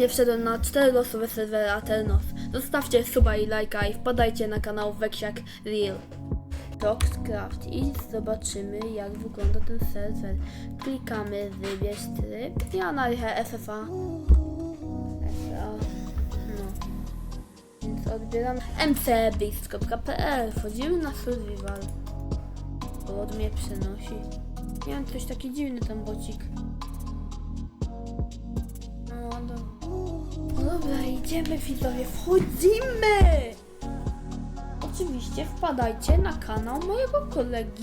Następnie wszedłem na 4 losowe serwery Aternos. Zostawcie suba i lajka i wpadajcie na kanał Weksiak Real. Roxcraft i zobaczymy jak wygląda ten serwer. Klikamy wybierz tryb i analichę FFA. FFA. No. Więc odbieram mcbeast.pl Wchodzimy na survival. Bot mnie przenosi. Wiem, coś taki dziwny ten bocik. Idziemy widzowie, wchodzimy! Oczywiście wpadajcie na kanał mojego kolegi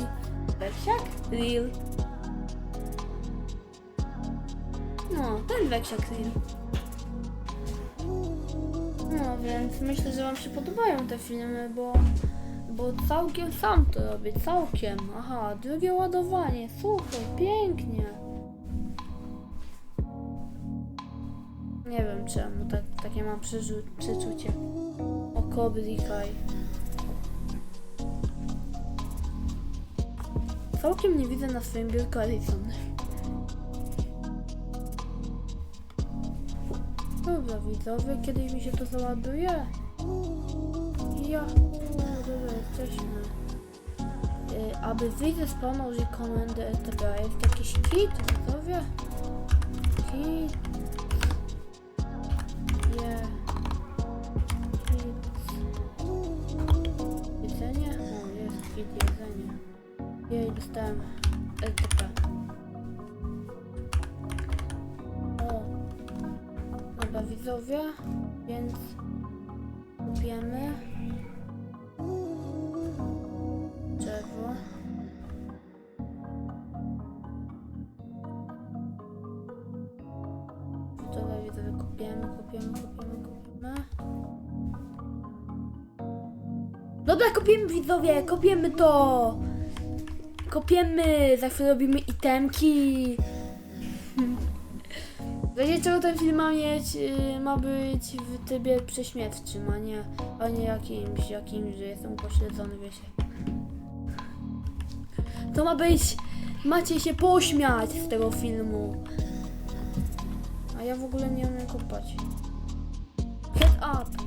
Weksiak Real. No, ten Weksiak Real. No więc myślę, że wam się podobają te filmy, bo bo całkiem sam to robię, całkiem. Aha, drugie ładowanie, super, pięknie. Nie wiem czemu, tak, takie mam przeczu- przeczucie. O Cobra Kai. Całkiem nie widzę na swoim biurku Arizony. Dobra widzowie, kiedyś mi się to załaduje. Ja, dobra, jesteśmy. Y, aby wyjść spawna użyj komendy. Jest jakiś kit, widzowie? Kit. Jej, dostałem RTP. O. Dobra, widzowie, więc kupiemy drzewo. Dobra, widzowie, kupiemy, kupiemy, kupiemy, kupimy. Dobra, kopiemy widzowie, kopiemy to! Kopiemy, za chwilę robimy itemki. Wiecie czego ten film ma mieć? Yy, ma być w trybie prześmiewczym, a nie, a nie jakimś, jakimś, że jestem upośledzony, wiecie. To ma być, macie się pośmiać z tego filmu. A ja w ogóle nie umiem kopać. Get up!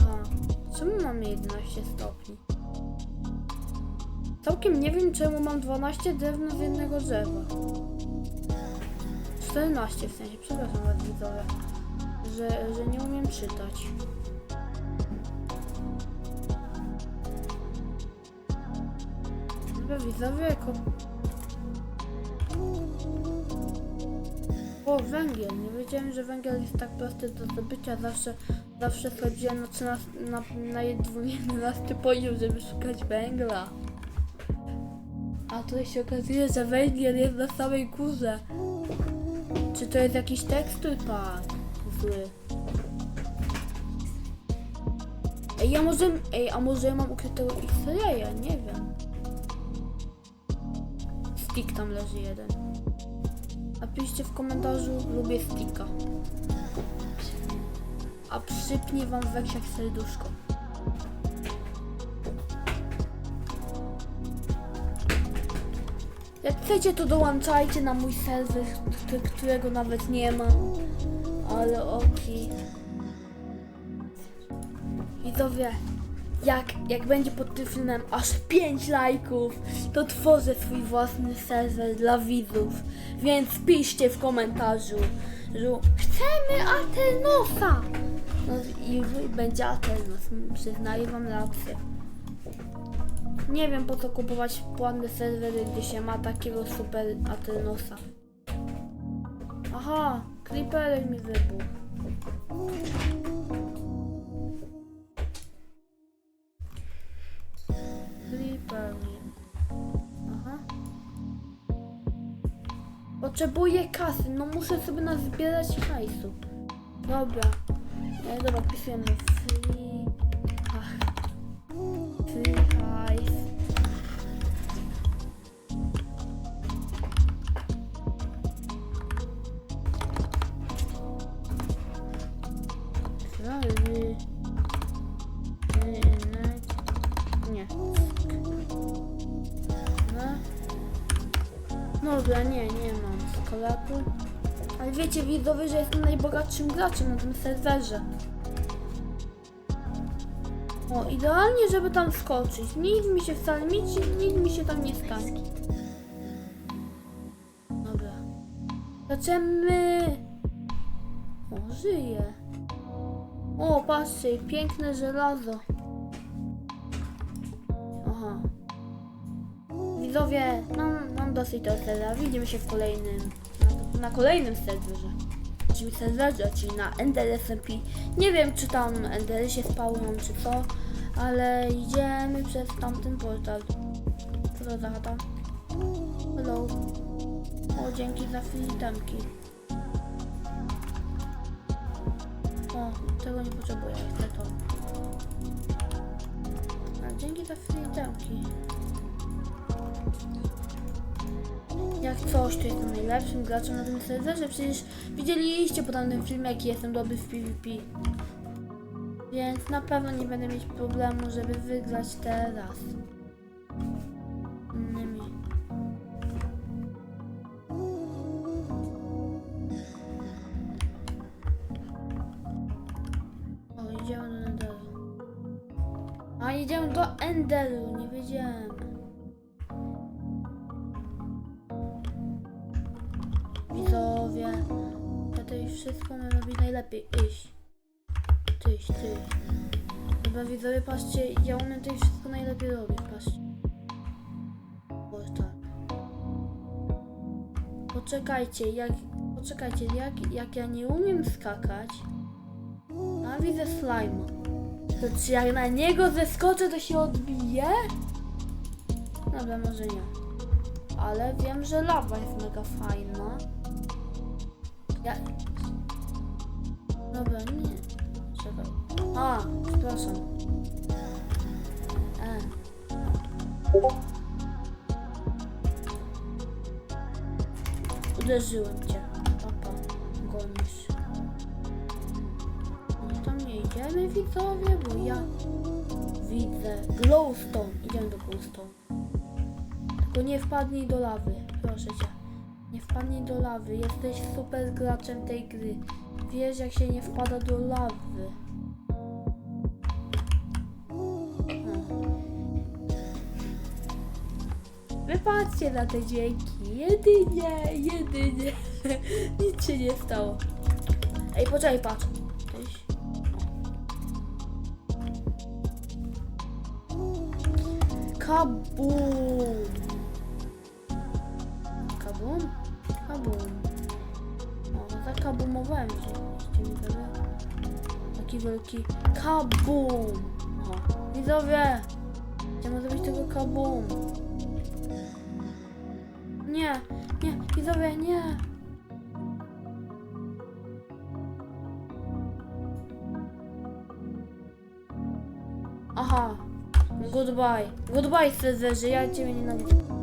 A, czemu mam 11 stopni? Całkiem nie wiem czemu mam 12 drewna z jednego drzewa. 14 w sensie, przepraszam was widzowie, że, że nie umiem czytać. Dobra widzowie, jako... O, węgiel. Nie wiedziałem, że węgiel jest tak prosty do zdobycia. Zawsze, zawsze schodziłem na 13, na, na 11 poziom, żeby szukać węgla. A tutaj się okazuje, że węgiel jest na samej górze. Czy to jest jakiś tekstur pak? Zły. Ej, ja może... Ej, a może ja mam ukrytego X-raya? Nie wiem. Stick tam leży jeden. Napiszcie w komentarzu, lubię sticka. A przypnie wam weksiak serduszko. Jak chcecie, to dołączajcie na mój serwer, któ- którego nawet nie mam. Ale oki. Widzowie, jak, jak będzie pod tym filmem aż 5 lajków, to tworzę swój własny serwer dla widzów. Więc piszcie w komentarzu, że chcemy Aternosa! No i będzie Aternos, przyznaję wam rację. Nie wiem po co kupować płatne serwery, gdzie się ma takiego super Aternosa. Aha, creeperek mi wybuchł. Creeper mi. Aha. Potrzebuję kasy, no muszę sobie nazbierać hajsu. Dobra. E, dobra, pisujemy free... Ach. Free Rynek. Nie. Dwa. Dobra, nie, nie mam. A Ale wiecie widzowie, że jestem najbogatszym graczem na tym serwerze. O, idealnie, żeby tam skoczyć. Nic mi się wcale, nic, nic mi się tam nie stanie. Dobra. Zaczemy. O, żyje. O, patrzcie, piękne żelazo. Aha. Widzowie, mam, mam dosyć tego serwera. Widzimy się w kolejnym, na, na kolejnym serwerze. Czyli serwerze, czyli na Ender SMP. Nie wiem, czy tam Endery się spawują, czy co, ale idziemy przez tamten portal. Co to za chata? Hello. O, dzięki za filitemki. O, tego nie potrzebuję, chcę to. A dzięki za filitemki. Jak coś, to jestem najlepszym graczem na tym serwerze. Przecież widzieliście po tamtym filmie, jaki jestem dobry w PvP. Więc na pewno nie będę mieć problemu, żeby wygrać teraz. Idziemy do Enderu. A, idziemy do Enderu, nie wiedziałem. Widzowie, już wszystko robić najlepiej. Iść. Tyś, ty. Chyba widzowie, patrzcie, ja umiem już wszystko najlepiej robić, patrzcie. O, tak. Poczekajcie, jak... Poczekajcie, jak, jak ja nie umiem skakać, widzę slime. To czy jak na niego zeskoczę, to się odbije? Dobra, może nie. Ale wiem, że lawa jest mega fajna. Ja... Dobra, nie. Czekaj. A, przepraszam. E. Uderzyłem cię. Widzowie, bo ja widzę glowstone. Idziemy do glowstone. Tylko nie wpadnij do lawy, proszę cię. Nie wpadnij do lawy, jesteś super graczem tej gry. Wiesz jak się nie wpada do lawy. Wypatrzcie na te dźwięki. Jedynie, jedynie. Nic się nie stało. Ej, poczekaj, patrz. Kabum! Kabum? Kabum. O, zakabumowałem się. Widzicie, widzowie? Taki wielki kabum! O, widzowie! Chciałem zrobić tego kabum. Nie, nie, widzowie, nie! Goodbye. Goodbye size. Ya meni nagit.